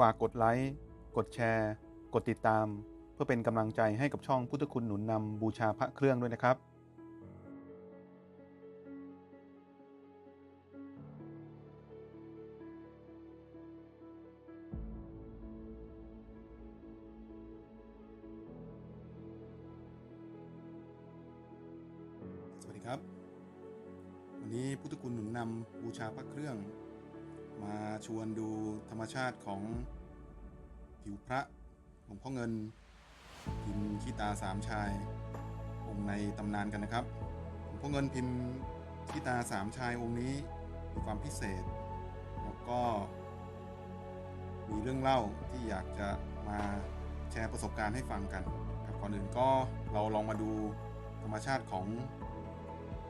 ฝากกดไลค์ กดแชร์ กดติดตาม เพื่อเป็นกำลังใจให้กับช่องพุทธคุณหนุนนำบูชาพระเครื่องด้วยนะครับสวัสดีครับ วันนี้พุทธคุณหนุนนำบูชาพระเครื่อง ชวนดูธรรมชาติของผิวพระหลวงพ่อเงินพิมพ์ขี้ตาสามชาย องค์ในตำนานกันนะครับหลวงพ่อเงินพิมพ์ขี้ตาสามชายองค์นี้มีความพิเศษ แล้วก็มีเรื่องเล่าที่อยากจะมาแชร์ประสบการณ์ให้ฟังกันครับก่อนอื่นก็เราลองมาดูธรรมชาติของ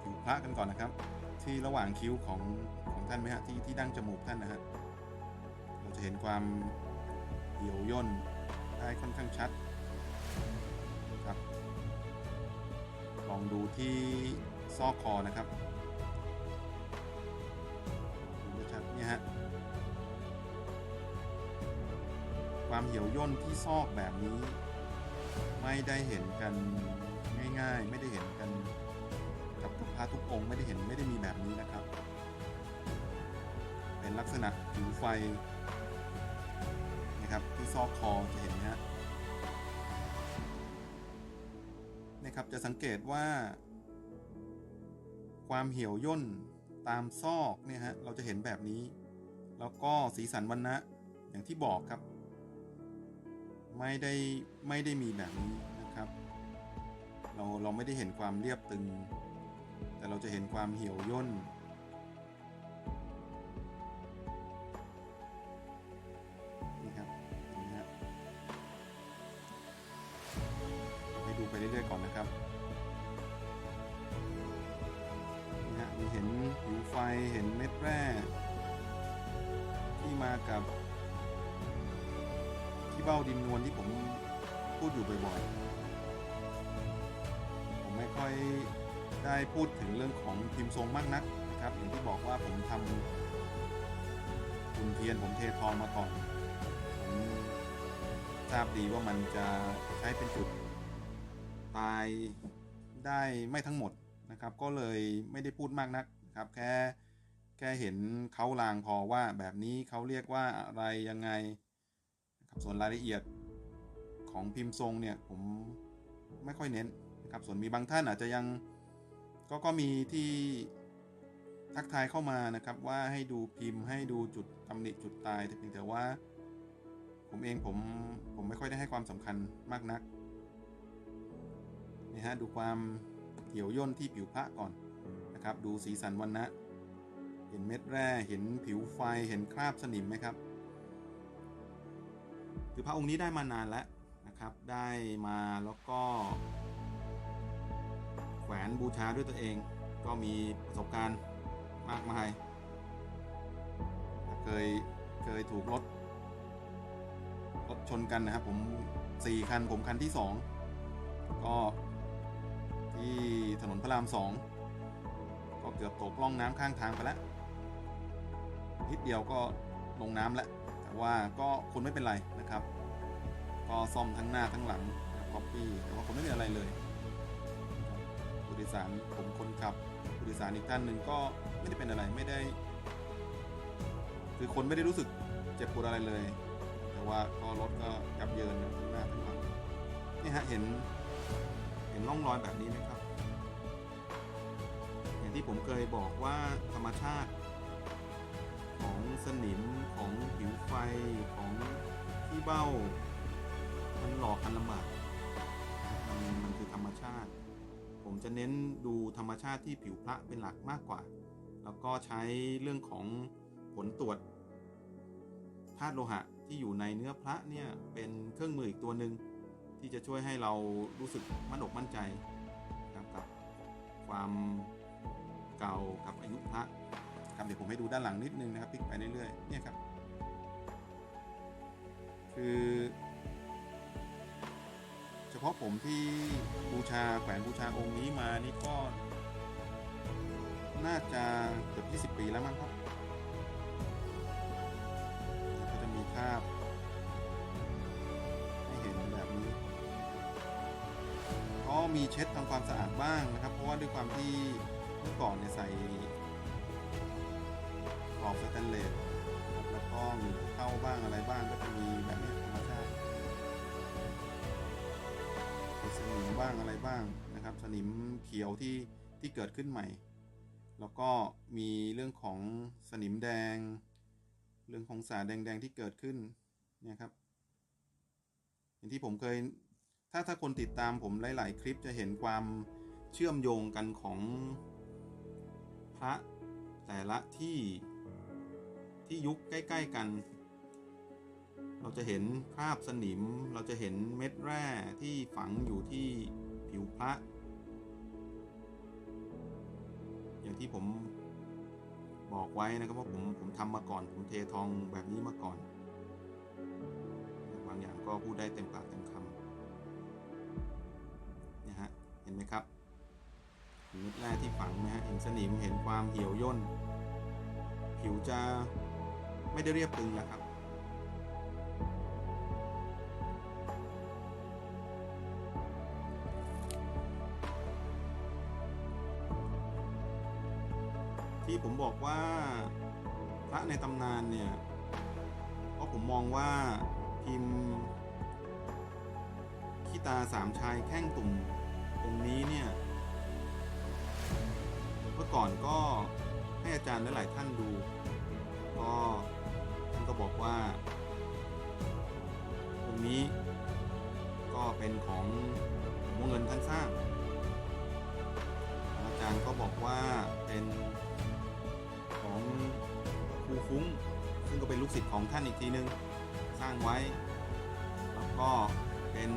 ผิวพระกันก่อนนะครับ ที่ระหว่างคิ้วของของท่านไหมฮะที่ที่ดั้งจมูกท่านนะฮะ จะเห็นความเหี่ยวย่นได้ค่อนข้างชัดครับลองดูที่ซอกคอนะครับดูชัดเนี่ยฮะความเหี่ยวย่นที่ซอกแบบนี้ ไม่ได้เห็นกันง่ายๆ ไม่ได้เห็นกันกับทุกพระทุกองค์ไม่ได้เห็นไม่ได้มีแบบนี้นะครับ เป็นลักษณะผิวไฟ นะครับที่ซอกคอจะเห็นนะฮะนะครับจะสังเกตว่า ความเหี่ยวย่นตามซอกเนี่ยฮะเราจะเห็นแบบนี้ แล้วก็สีสันวันนะอย่างที่บอกครับ ไม่ได้ไม่ได้มีแบบนี้นะครับ เราเราไม่ได้เห็นความเรียบตึง แต่เราจะเห็นความเหี่ยวย่น เรื่อยๆก่อนนะครับนี่ฮะมีเห็นผิวไฟเห็นเม็ดแร่ที่มากับที่เบ้าดินนวลที่ผมพูดอยู่บ่อยๆ ผมไม่ค่อยได้พูดถึงเรื่องของพิมพ์ทรงมากนักนะครับอย่างที่บอกว่าผมทำคุณเทียนผมเททองมาก่อน ผมทราบดีว่ามันจะใช้เป็นจุด ตายได้ไม่ทั้งหมดนะครับ ก็เลยไม่ได้พูดมากนักครับ แค่แค่เห็นเขาลางพอว่าแบบนี้เขาเรียกว่าอะไรยังไงครับส่วนรายละเอียดของพิมพ์ทรงเนี่ยผมไม่ค่อยเน้นนะครับส่วนมีบางท่านอาจจะยังก็ก็มีที่ทักทายเข้ามานะครับว่าให้ดูพิมพ์ให้ดูจุดตำหนิจุดตายแต่เพียงแต่ว่า ผมเองผมผมไม่ค่อยได้ให้ความสำคัญมากนัก นี่ฮะดูความเหี่ยวย่นที่ผิวพระก่อนนะครับ ดูสีสันวันนะเห็นเม็ดแร่เห็นผิวไฟเห็นคราบสนิมไหมครับ คือพระองค์นี้ได้มานานแล้วนะครับ ได้มาแล้วก็แขวนบูชาด้วยตัวเอง ก็มีประสบการณ์มากมายเคยเคยถูกรถรถชนกันนะครับผมสี่คันผมคันที่สองก็ ที่ถนนพระรามสองก็เกือบตกล่องน้ำข้างทางไปแล้วนิดเดียวก็ลงน้ำแล้วแต่ว่าก็คนไม่เป็นไรนะครับ ก็ซ่อมทั้งหน้าทั้งหลังก๊อปปี้แต่ว่าคนไม่เป็นอะไรเลยผู้โดยสารผมคนขับผู้โดยสารอีกท่านหนึ่งก็ไม่ได้เป็นอะไรไม่ได้ คือคนไม่ได้รู้สึกเจ็บปวดอะไรเลย แต่ว่าก็รถก็ยับเยินทั้งหน้าทั้งหลังนี่ฮะเห็น นร่องรอยแบบนี้ไหมครับ อย่างที่ผมเคยบอกว่าธรรมชาติ ของสนิมของผิวไฟของที่เบ้า มันหลอกกันลำบากมันมันคือธรรมชาติ ผมจะเน้นดูธรรมชาติที่ผิวพระเป็นหลักมากกว่า แล้วก็ใช้เรื่องของผลตรวจธาตุโลหะที่อยู่ในเนื้อพระเนี่ยเป็นเครื่องมืออีกตัวหนึ่ง ที่จะช่วยให้เรารู้สึกมั่นอกมั่นใจนะครับกับความเก่ากับอายุพระครับเดี๋ยวผมให้ดูด้านหลังนิดนึงนะครับพลิกไปเรื่อยๆเนี่ยครับ คือ เฉพาะผมที่บูชาแขวนบูชาองค์นี้มานี่ก็ น่าจะเกือบ20 ปีแล้วมั้งครับก็จะมีค ราบมีเช็ดทำความสะอาดบ้างนะครับ เพราะว่าด้วยความที่เมื่อก่อนเนี่ยใส่กรอบสแตนเลสนะครับแล้วก็มีเข้าบ้างอะไรบ้างก็จะมีแบบนี้ธรรมชาติมีสนิมบ้างอะไรบ้างนะครับ สนิมเขียวที่ที่เกิดขึ้นใหม่ แล้วก็มีเรื่องของสนิมแดง เรื่องของสาแดงๆที่เกิดขึ้นเนี่ยครับอย่างที่ผมเคย ถ้าถ้าคนติดตามผมหลาย ๆ คลิปจะเห็นความเชื่อมโยงกันของพระแต่ละที่ที่ยุคใกล้ ๆ กัน เราจะเห็นคราบสนิม เราจะเห็นเม็ดแร่ที่ฝังอยู่ที่ผิวพระ อย่างที่ผมบอกไว้นะครับว่าผมผมทำมาก่อนผมเททองแบบนี้มาก่อน บางอย่างก็พูดได้เต็มปากเต็มค ห็นไหมครับเห็นเม็ดแร่ที่ฝังไหมฮะเห็นสนิมเห็นความเหี่ยวย่น ผิวจะไม่ได้เรียบตึงแล้วครับ ที่ผมบอกว่าพระในตำนานเนี่ยเพราะผมมองว่าพิมพ์ขีตาสามชายแข้งตุ่ม องนี้เนี่ยเมื่อก่อนก็ให้อาจารย์หลายๆท่านดู ก็ท่านก็บอกว่าองนี้ก็เป็นของวงเงินท่านสร้าง อาจารย์ก็บอกว่าเป็นของครูฟุ้ง ซึ่งก็เป็นลูกศิษย์ของท่านอีกทีนึง สร้างไว้ แล้วก็เป็น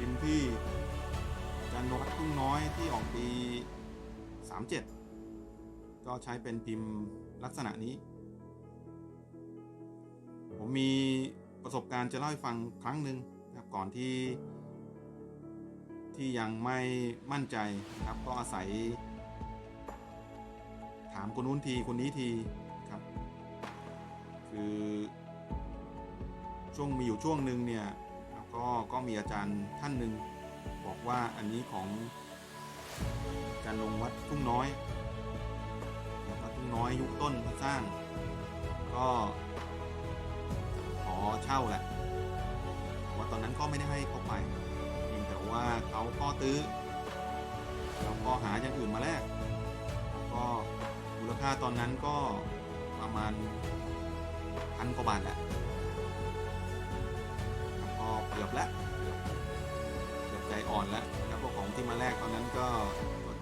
พิมพ์ที่จารย์นวัดทุ่งน้อยที่ออกปี 37 ก็ใช้เป็นพิมพ์ลักษณะนี้ ผมมีประสบการณ์จะเล่าให้ฟังครั้งหนึ่งนะครับก่อนที่ที่ยังไม่มั่นใจนะครับก็อาศัย ถามคนนู้นทีคนนี้ทีครับ คือช่วงมีอยู่ช่วงหนึ่งเนี่ย ก็ก็มีอาจารย์ท่านหนึ่งบอกว่าอันนี้ของอาจารย์ลงวัดทุ่งน้อยวัดทุ่งน้อยยุคต้นสร้าง ก็ขอเช่าแหละแต่ว่าตอนนั้นก็ไม่ได้ให้เขาไปเพียงแต่ว่าเขาก็ตื้อแล้วก็หาอย่างอื่นมาแลกแล้วก็มูลค่าตอนนั้นก็ประมาณพันกว่าบาทแหละ เกือบแล้วเกือบใจอ่อนแล้วนะครับพราะของที่มาแลกตอนนั้นก็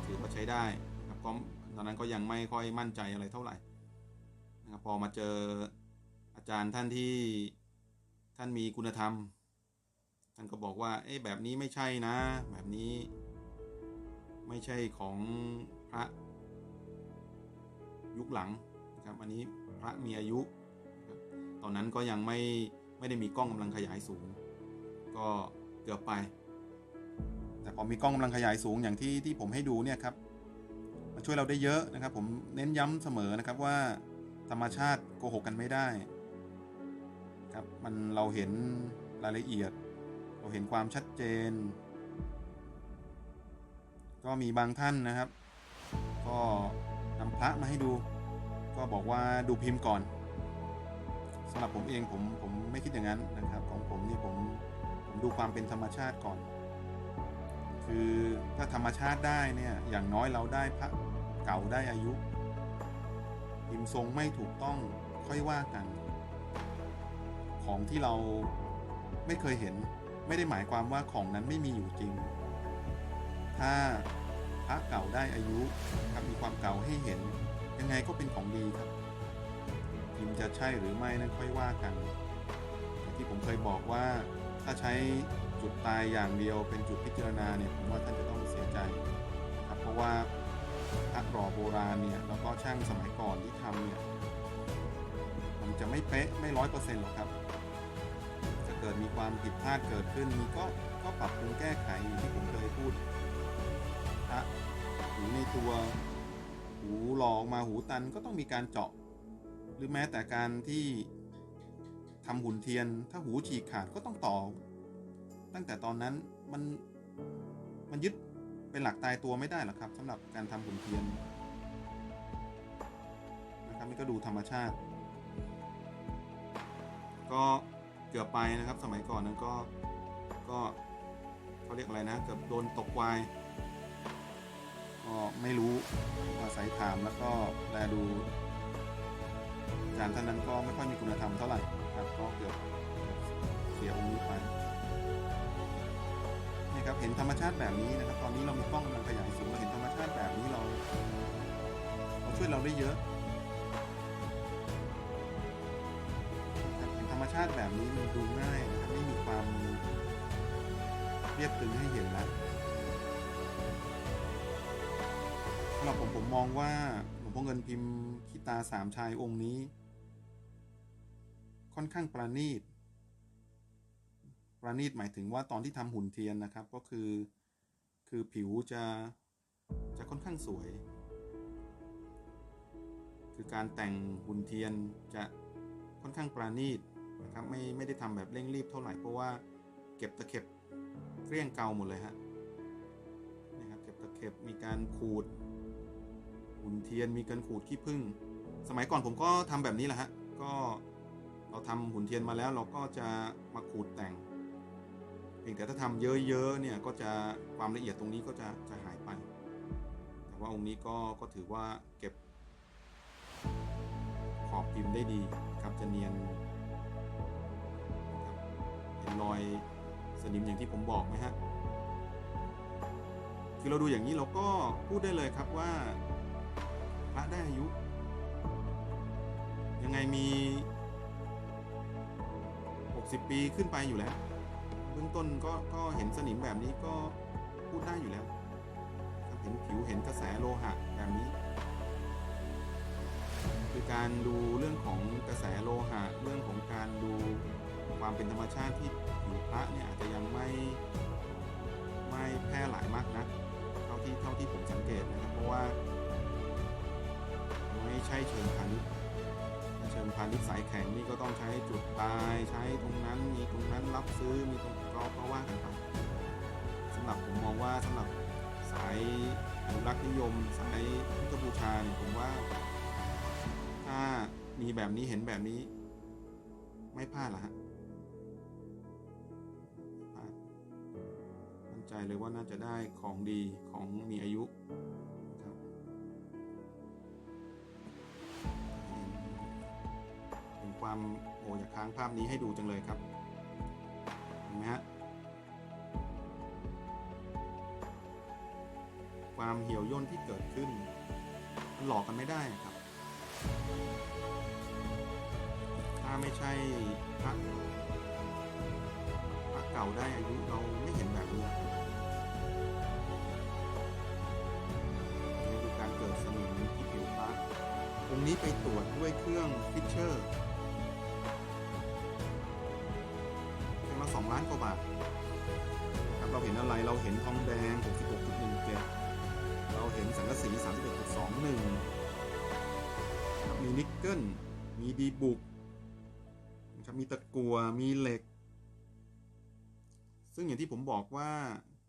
ถือว่าใช้ได้ครับก็ตอนนั้นก็ยังไม่ค่อยมั่นใจอะไรเท่าไหร่นะครับพอมาเจออาจารย์ท่านที่ท่านมีคุณธรรม ท่านก็บอกว่า เอ๊ะแบบนี้ไม่ใช่นะ แบบนี้ไม่ใช่ของพระยุคหลังนะครับ อันนี้พระมีอายุ ตอนนั้นก็ยังไม่ไม่ได้มีกล้องกำลังขยายสูง ก็เกือบไป แต่พอมีกล้องกำลังขยายสูงอย่างที่ที่ผมให้ดูเนี่ยครับมันช่วยเราได้เยอะนะครับ ผมเน้นย้ำเสมอนะครับว่าธรรมชาติโกหกกันไม่ได้ครับมันเราเห็นรายละเอียด เราเห็นความชัดเจน ก็มีบางท่านนะครับ ก็นำพระมาให้ดู ก็บอกว่าดูพิมพ์ก่อนสำหรับผมเองผมผมไม่คิดอย่างนั้นนะครับ ของผมนี่ผมผม ดูความเป็นธรรมชาติก่อน คือถ้าธรรมชาติได้เนี่ย อย่างน้อยเราได้พระเก่าได้อายุพิมพ์ทรงไม่ถูกต้องค่อยว่ากัน ของที่เราไม่เคยเห็น ไม่ได้หมายความว่าของนั้นไม่มีอยู่จริง ถ้าพระเก่าได้อายุครับมีความเก่าให้เห็น ยังไงก็เป็นของดีครับพิมพ์จะใช่หรือไม่นั้นค่อยว่ากันที่ผมเคยบอกว่า ถ้าใช้จุดตายอย่างเดียวเป็นจุดพิจารณาเนี่ยผมว่าท่านจะต้องเสียใจครับเพราะว่าพระหล่อโบราณเนี่ยแล้วก็ช่างสมัยก่อนที่ทำเนี่ยมันจะไม่เป๊ะไม่ร้อยเปอร์เซ็นต์หรอกครับ จะเกิดมีความผิดพลาดเกิดขึ้นมีก็ก็ปรับปรุงแก้ไขอย่างที่ผมเคยพูดพระหูในตัวหูหลอออกมาหูตันก็ต้องมีการเจาะ หรือแม้แต่การที่ ทำหุ่นเทียน ถ้าหูฉีกขาดก็ต้องต่อ ตั้งแต่ตอนนั้นมันมันยึดเป็นหลักตายตัวไม่ได้หรอกครับสำหรับการทำหุ่นเทียนนะครับนี่ก็ดูธรรมชาติ ก็เกือบไปนะครับ สมัยก่อนนั้นก็ก็เขาเรียกอะไรนะเกือบโดนตกวายก็ไม่รู้อาศัยถามแล้วก็แลดูอาจารย์ท่านนั้นก็ไม่ค่อยมีคุณธรรมเท่าไหร่ ครับก็เกือบเสียองค์นี้ไปนี่ครับเห็นธรรมชาติแบบนี้นะครับ ตอนนี้เรามีกล้องกำลังขยายสูงเราเห็นธรรมชาติแบบนี้เราเราช่วยเราได้เยอะเห็นธรรมชาติแบบนี้มันดูง่ายนะครับไม่มีความเรียบตึงให้เห็นแล้วสำหรับผมผมมองว่าหลวงพ่อเงินพิมพ์คิตาสามชายองค์นี้ ค่อนข้างประณีต ประณีตหมายถึงว่าตอนที่ทำหุ่นเทียนนะครับก็คือ คือผิวจะจะค่อนข้างสวย คือการแต่งหุ่นเทียนจะค่อนข้างประณีตนะครับไม่ไม่ได้ทำแบบเร่งรีบเท่าไหร่เพราะว่าเก็บตะเข็บเกลี้ยงเกาหมดเลยฮะนี่ครับเก็บตะเข็บมีการขูด หุ่นเทียนมีการขูดขี้ผึ้งสมัยก่อนผมก็ทำแบบนี้แหละฮะก็ เราทำหุ่นเทียนมาแล้วเราก็จะมาขูดแต่ง เพียงแต่ถ้าทำเยอะๆเนี่ยก็จะความละเอียดตรงนี้ก็จะจะหายไป แต่ว่าองค์นี้ก็ก็ถือว่าเก็บขอบพิมพ์ได้ดีครับจะเนียนเห็นรอยสนิมอย่างที่ผมบอกไหมฮะคือเราดูอย่างนี้เราก็พูดได้เลยครับว่าพระได้อายุ ยังไงมี 60ปีขึ้นไปอยู่แล้วเบื้องต้นก็ก็เห็นสนิมแบบนี้ก็พูดได้อยู่แล้วครับเห็นผิวเห็นกระแสโลหะแบบนี้ คือการดูเรื่องของกระแสโลหะเรื่องของการดูความเป็นธรรมชาติที่ผิวพระเนี่ยอาจจะยังไม่ไม่แพร่หลายมากนะเท่าที่เท่าที่ผมสัง นิสายแข็งนี่ก็ต้องใช้จุดตายใช้ตรงนั้นมีตรงนั้นรับซื้อมีตรงก็ก็ว่ากันไปสำหรับผมมองว่าสำหรับสายอนุรักษ์นิยมสายพุทธบูชาเนี่ยผมว่า ถ้ามีแบบนี้เห็นแบบนี้ ไม่พลาดละฮะมั่นใจเลยว่าน่าจะได้ของดีของมีอายุ ความโอ้อยากค้างภาพนี้ให้ดูจังเลยครับเห็นไหมฮะความเหี่ยวย่นที่เกิดขึ้นมันหลอกกันไม่ได้ครับ ถ้าไม่ใช่พระพระเก่าได้อายุเราไม่เห็นแบบนี้นี่คือการเกิดสนิมที่ผิวพระตรงนี้ไปตรวจด้วยเครื่องฟิชเชอร์ 2 ล้านกว่าบาทครับเราเห็นอะไรเราเห็นทองแดง 66.17 เราเห็นสังกะสี 31.21 มีนิกเกิล มีดีบุกนะครับมีตะกัวมีเหล็ก ซึ่งอย่างที่ผมบอกว่า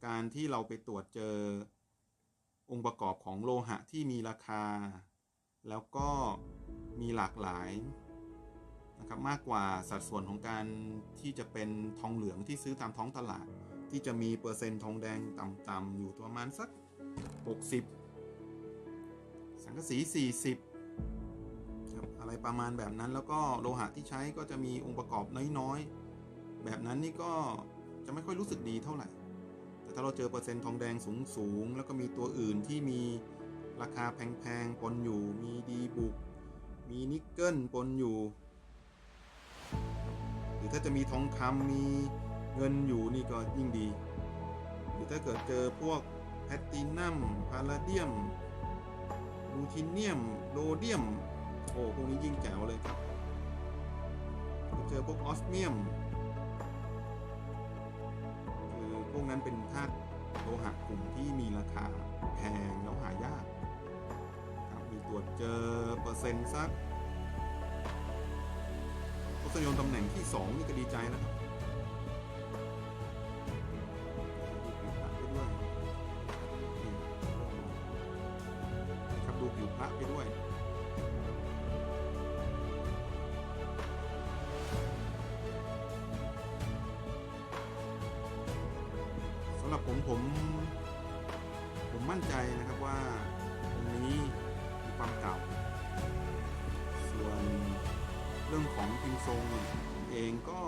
การที่เราไปตรวจเจอองค์ประกอบของโลหะที่มีราคา แล้วก็มีหลากหลาย นะครับมากกว่าสัดส่วนของการที่จะเป็นทองเหลืองที่ซื้อตามท้องตลาด ที่จะมีเปอร์เซ็นต์ทองแดงต่ำๆอยู่ประมาณสัก 60 สังกะสี 40ครับอะไรประมาณแบบนั้นแล้วก็โลหะที่ใช้ก็จะมีองค์ประกอบน้อยๆ แบบนั้นนี่ก็จะไม่ค่อยรู้สึกดีเท่าไหร่ แต่ถ้าเราเจอเปอร์เซ็นต์ทองแดงสูงๆ แล้วก็มีตัวอื่นที่มีราคาแพงๆปนอยู่ มีดีบุก มีนิกเกิลปนอยู่ หรือถ้าจะมีทองคำมีเงินอยู่นี่ก็ยิ่งดี หรือถ้าเกิดเจอพวกแพลตตินัมพาราเดียมลูทิเนียมโรเดียมโอ้พวกนี้ยิ่งแจ๋วเลยครับเจอพวกออสเมียมคือพวกนั้นเป็นธาตุโลหะกลุ่มที่มีราคาแพงแล้วหายากครับมีตรวจเจอเปอร์เซ็นต์สัก สยนิยมตำแหน่งที่2นี่ก็ดีใจแล้วครับ รื่องของพิมพ์ทรงเองก็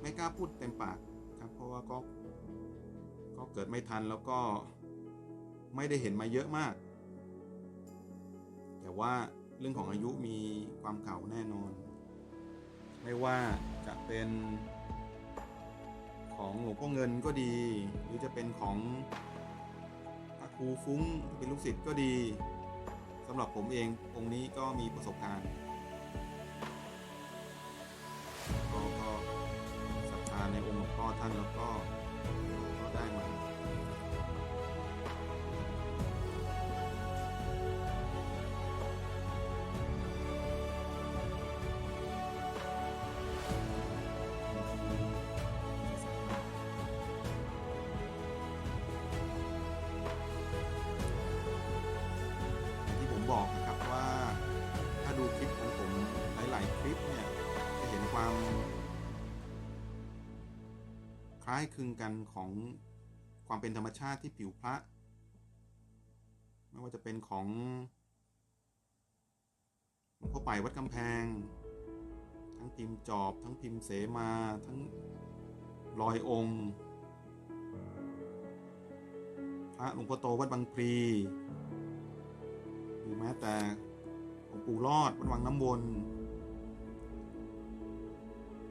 ไม่กล้าพูดเต็มปากครับ เพราะว่าก็ก็เกิดไม่ทันแล้วก็ไม่ได้เห็นมาเยอะมาก แต่ว่าเรื่องของอายุมีความเก่าแน่นอน ไม่ว่าจะเป็นของหลวงพ่อเงินก็ดี หรือจะเป็นของพระครูฟุ้งเป็นลูกศิษย์ก็ดีสำหรับผมเององค์นี้ก็มีประสบการณ์ พ่อท่านแล้วก็ก็ ล้ายคลึงกันของความเป็นธรรมชาติที่ผิวพระ ไม่ว่าจะเป็นของหลวงพ่อไปวัดกำแพง ทั้งพิมพ์จอบ ทั้งพิมพ์เสมา ทั้งรอยองค์ พระหลวงพ่อโตวัดบางพลีหรือแม้แต่หลวงปู่รอดวัดวังน้ำวน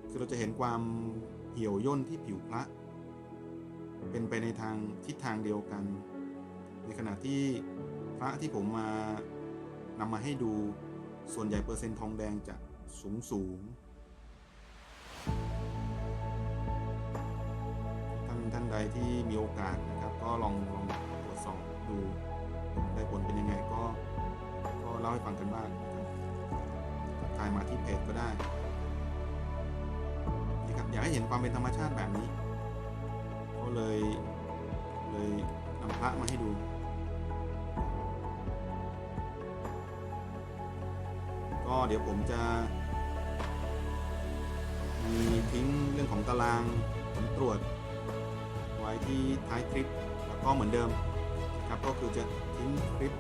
คือเราจะเห็นความ เหี่ยวย่นที่ผิวพระ เป็นไปในทางทิศทางเดียวกัน ในขณะที่พระที่ผมมานำมาให้ดูส่วนใหญ่เปอร์เซ็นต์ทองแดงจะสูงสูงท่านท่านใดที่มีโอกาสนะครับ ก็ลองลองตรวจสอบดูได้ผลเป็นยังไงก็ก็เล่าให้ฟังกันบ้างนะครับถ่ายมาที่เพจก็ได้ ครับอยากให้เห็นความเป็นธรรมชาติแบบนี้ก็เลยเลยนำพระมาให้ดูก็เดี๋ยวผมจะมีทิ้งเรื่องของตารางผลตรวจ ไว้ที่ท้ายคลิปแล้วก็เหมือนเดิมนะครับก็คือจะทิ้งคลิป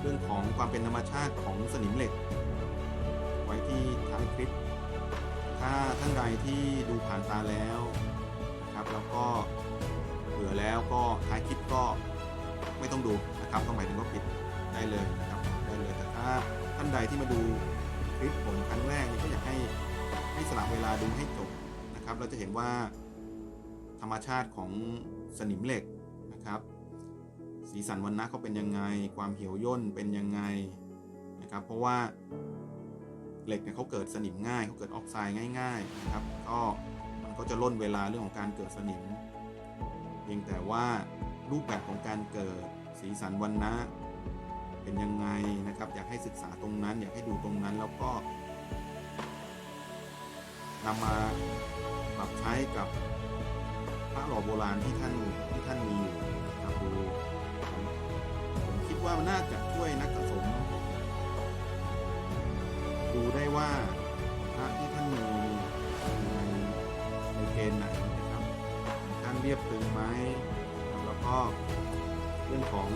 เรื่องของความเป็นธรรมชาติของสนิมเหล็ก ไว้ที่ท้ายคลิป ถ้าท่านใดที่ดูผ่านตาแล้วนะครับแล้วก็เบื่อแล้วก็ท้ายคลิปก็ไม่ต้องดูนะครับก็หมายถึงว่าปิดได้เลยนะครับได้เลยแต่ถ้าท่านใดที่มาดูคลิปผมครั้งแรกเนี่ยก็อยากให้ให้สละเวลาดูให้จบนะครับ เราจะเห็นว่าธรรมชาติของสนิมเหล็กนะครับ สีสันวันนะเขาเป็นยังไง ความเหี่ยวย่นเป็นยังไงนะครับ เพราะว่า เหล็กเนี่ยเขาเกิดสนิมง่ายเขาเกิดออกไซด์ง่ายๆนะครับก็มันก็จะล่นเวลาเรื่องของการเกิดสนิม เพียงแต่ว่ารูปแบบของการเกิดสีสันวันนะเป็นยังไงนะครับ อยากให้ศึกษาตรงนั้น อยากให้ดูตรงนั้นแล้วก็นำมาปรับใช้กับพระหล่อโบราณที่ท่านที่ท่านมีอยู่นะครับดูผมผมคิดว่ามันน่าจะช่วยนักสะสม ดูได้ว่าพระที่ท่านมีในในเกณฑ์ไหนนะครับท่านเรียบตึงไหมแล้วก็เรื่องของ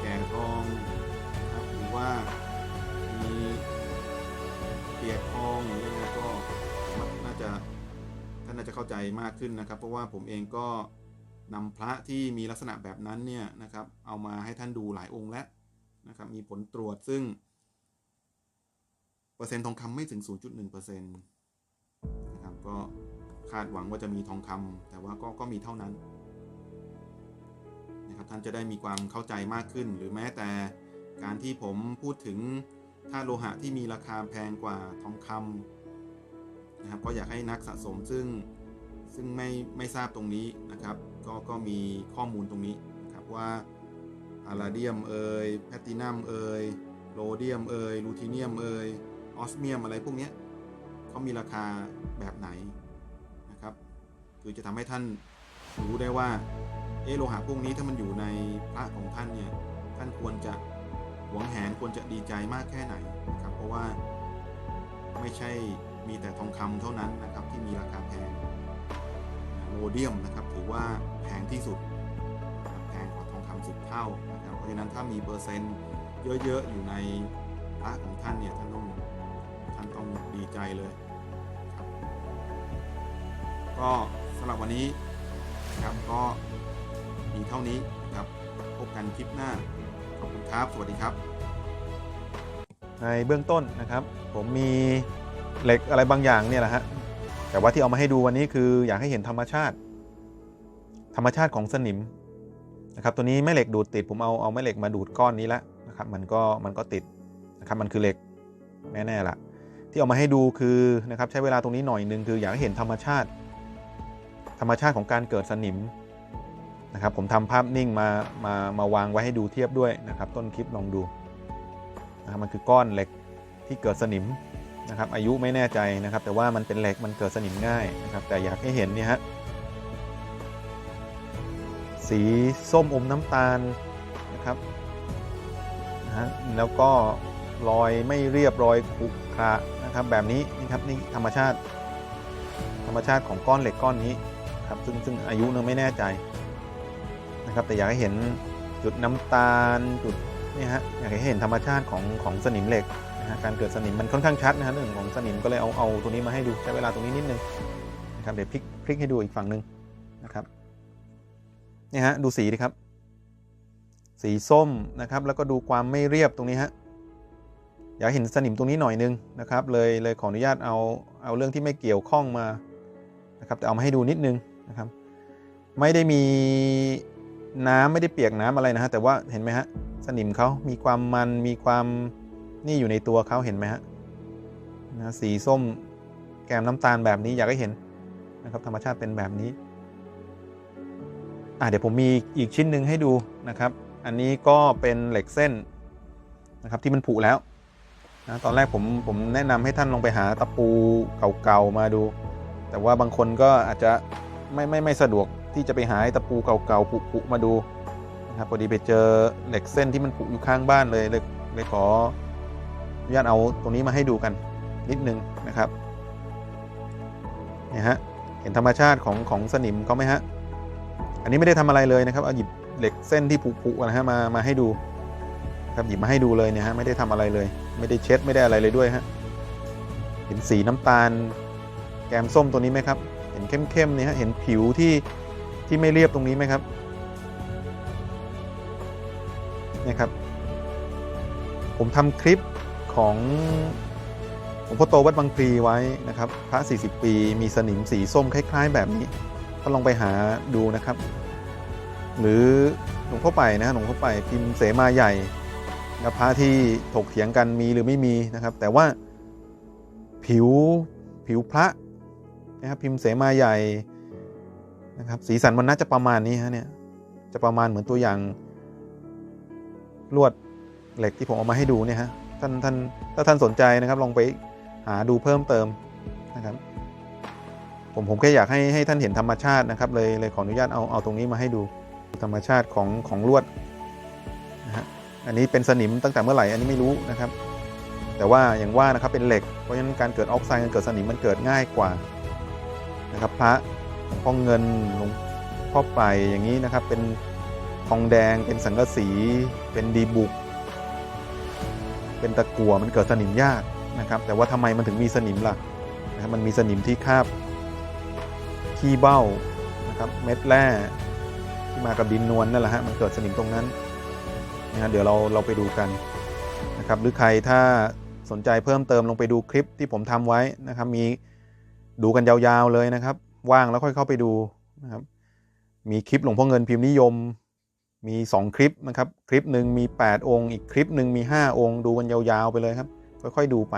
แก่ทองนะครับหรือว่ามีเปียกทองอย่างเงี้ยก็น่าจะท่านน่าจะเข้าใจมากขึ้นนะครับ เพราะว่าผมเองก็นำพระที่มีลักษณะแบบนั้นเนี่ยนะครับเอามาให้ท่านดูหลายองค์แล้วนะครับมีผลตรวจซึ่ง อร์เซ็นต์ทองคำไม่ถึง 0.1%นะครับก็คาดหวังว่าจะมีทองคำแต่ว่าก็ก็มีเท่านั้นนะครับท่านจะได้มีความเข้าใจมากขึ้น หรือแม้แต่การที่ผมพูดถึงธาตุโลหะที่มีราคาแพงกว่าทองคำนะครับก็อยากให้นักสะสมซึ่งซึ่งไม่ไม่ทราบตรงนี้นะครับ ก็ก็มีข้อมูลตรงนี้นะครับว่าพาราเดียมเอยแพตตินัมเอยโรเดียมเอยลูทีเนียมเอย ออสเมียมอะไรพวกนี้เขามีราคาแบบไหนนะครับ คือจะทำให้ท่านรู้ได้ว่าเอโลหะพวกนี้ถ้ามันอยู่ในพระของท่านเนี่ยท่านควรจะหวงแหนควรจะดีใจมากแค่ไหนนะครับ เพราะว่าไม่ใช่มีแต่ทองคำเท่านั้นนะครับที่มีราคาแพงโมเดียมนะครับถือว่าแพงที่สุดแพงกว่าทองคำสิบเท่านะครับเพราะฉะนั้นถ้ามีเปอร์เซ็นต์เยอะๆอยู่ในพระของท่านเนี่ยท่านต้อง ต้องดีใจเลยครับ ก็สำหรับวันนี้ครับก็มีเท่านี้ครับพบกันคลิปหน้า ขอบคุณครับ สวัสดีครับ ในเบื้องต้นนะครับ ผมมีเหล็กอะไรบางอย่างเนี่ยแหละฮะแต่ว่าที่เอามาให้ดูวันนี้คืออยากให้เห็นธรรมชาติ ธรรมชาติของสนิมนะครับ ตัวนี้แม่เหล็กดูดติด ผมเอาเอาแม่เหล็กมาดูดก้อนนี้แล้วนะครับ มันก็มันก็ติดนะครับ มันคือเหล็กแน่ๆละ ที่เอามาให้ดูคือนะครับใช้เวลาตรงนี้หน่อยนึงคืออยากให้เห็นธรรมชาติ ธรรมชาติของการเกิดสนิมนะครับผมทำภาพนิ่งมามามาวางไว้ให้ดูเทียบด้วยนะครับ ต้นคลิปลองดูนะครับมันคือก้อนเหล็กที่เกิดสนิมนะครับ อายุไม่แน่ใจนะครับ แต่ว่ามันเป็นเหล็กมันเกิดสนิมง่ายนะครับ แต่อยากให้เห็นเนี่ยฮะสีส้มอมน้ำตาลนะครับนะฮะแล้วก็รอยไม่เรียบรอยขรุขระ นะครับแบบนี้นี่ครับนี่ธรรมชาติ ธรรมชาติของก้อนเหล็กก้อนนี้ครับซึ่งซึ่งอายุเนี่ยไม่แน่ใจนะครับแต่อยากให้เห็นจุดน้ำตาลจุดนี่ฮะอยากให้เห็นธรรมชาติของของสนิมเหล็กนะฮะการเกิดสนิมมันค่อนข้างชัดนะฮะเรื่องของสนิมก็เลยเอาเอาตัวนี้มาให้ดูใช้เวลาตรงนี้นิดนึงนะครับเดี๋ยวพลิกพลิกให้ดูอีกฝั่งหนึ่งนะครับนี่ฮะดูสีดิครับ สีส้มนะครับแล้วก็ดูความไม่เรียบตรงนี้ฮะ อยากเห็นสนิมตรงนี้หน่อยนึงนะครับ เลยเลยขออนุญาตเอาเอาเรื่องที่ไม่เกี่ยวข้องมานะครับแต่เอามาให้ดูนิดนึงนะครับ ไม่ได้มีน้ำไม่ได้เปียกน้ำอะไรนะฮะแต่ว่าเห็นไหมฮะสนิมเขามีความมันมีความนี่อยู่ในตัวเขาเห็นไหมฮะนะสีส้มแกมน้ำตาลแบบนี้อยากให้เห็นนะครับธรรมชาติเป็นแบบนี้อะเดี๋ยวผมมีอีกชิ้นหนึ่งให้ดูนะครับ อันนี้ก็เป็นเหล็กเส้นนะครับที่มันผุแล้ว นะตอนแรกผมผมแนะนำให้ท่านลองไปหาตะปูเก่าๆมาดู แต่ว่าบางคนก็อาจจะไม่ไม่ไม่สะดวกที่จะไปหาตะปูเก่าๆผุๆมาดูนะครับพอดีไปเจอเหล็กเส้นที่มันผุอยู่ข้างบ้านเลยเลยเลยขออนุญาตเอาตรงนี้มาให้ดูกันนิดนึงนะครับเนี่ยฮะเห็นธรรมชาติของของสนิมเขาไหมฮะอันนี้ไม่ได้ทำอะไรเลยนะครับเอาหยิบเหล็กเส้นที่ผุๆนะฮะมามาให้ดูครับหยิบมาให้ดูเลยเนี่ยฮะไม่ได้ทำอะไรเลย ไม่ได้เช็ดไม่ได้อะไรเลยด้วยฮะเห็นสีน้ำตาล แกมส้มตัวนี้ไหมครับ เห็นเข้มๆนี่ฮะเห็นผิวที่ที่ไม่เรียบตรงนี้ไหมครับเนี่ยครับ ผมทำคลิปของหลวงพ่อโตวัดบางพลีไว้นะครับ พระ 40 ปี มีสนิมสีส้มคล้าย ๆ แบบนี้ ก็ลองไปหาดูนะครับ หรือหลวงพ่อไปนะหลวงพ่อไปพิมพ์เสมาใหญ่ นะพระที่ถกเถียงกันมีหรือไม่มีนะครับ แต่ว่าผิวผิวพระนะครับพิมพ์เสมาใหญ่นะครับสีสันมันน่าจะประมาณนี้ฮะเนี่ยจะประมาณเหมือนตัวอย่างลวดเหล็กที่ผมเอามาให้ดูเนี่ยฮะท่านท่านถ้าท่านสนใจนะครับลองไปหาดูเพิ่มเติมนะครับผมผมแค่อยากให้ให้ท่านเห็นธรรมชาตินะครับเลยเลยขออนุญาตเอาเอาตรงนี้มาให้ดูธรรมชาติของของลวด อันนี้เป็นสนิมตั้งแต่เมื่อไหร่อันนี้ไม่รู้นะครับ แต่ว่าอย่างว่านะครับเป็นเหล็ก เพราะฉะนั้นการเกิดออกไซด์การเกิดสนิมมันเกิดง่ายกว่านะครับ พระหลวงพ่อเงินหลวงพ่อไปอย่างนี้นะครับ เป็นทองแดง เป็นสังกะสี เป็นดีบุก เป็นตะกั่วมันเกิดสนิมยากนะครับ แต่ว่าทำไมมันถึงมีสนิมล่ะนะครับมันมีสนิมที่คาบขี้เบ้านะครับเม็ดแร่ที่มากับดินนวลนั่นแหละฮะมันเกิดสนิมตรงนั้น นะเดี๋ยวเราเราไปดูกันนะครับหรือใครถ้าสนใจเพิ่มเติมลงไปดูคลิปที่ผมทำไว้นะครับ มีดูกันยาวๆเลยนะครับ ว่างแล้วค่อยเข้าไปดูนะครับ มีคลิปหลวงพ่อเงินพิมพ์นิยม มี 2 คลิปนะครับ คลิปหนึ่งมี 8 องค์ อีกคลิปหนึ่งมี 5 องค์ ดูกันยาวๆไปเลยครับ ค่อยๆดูไป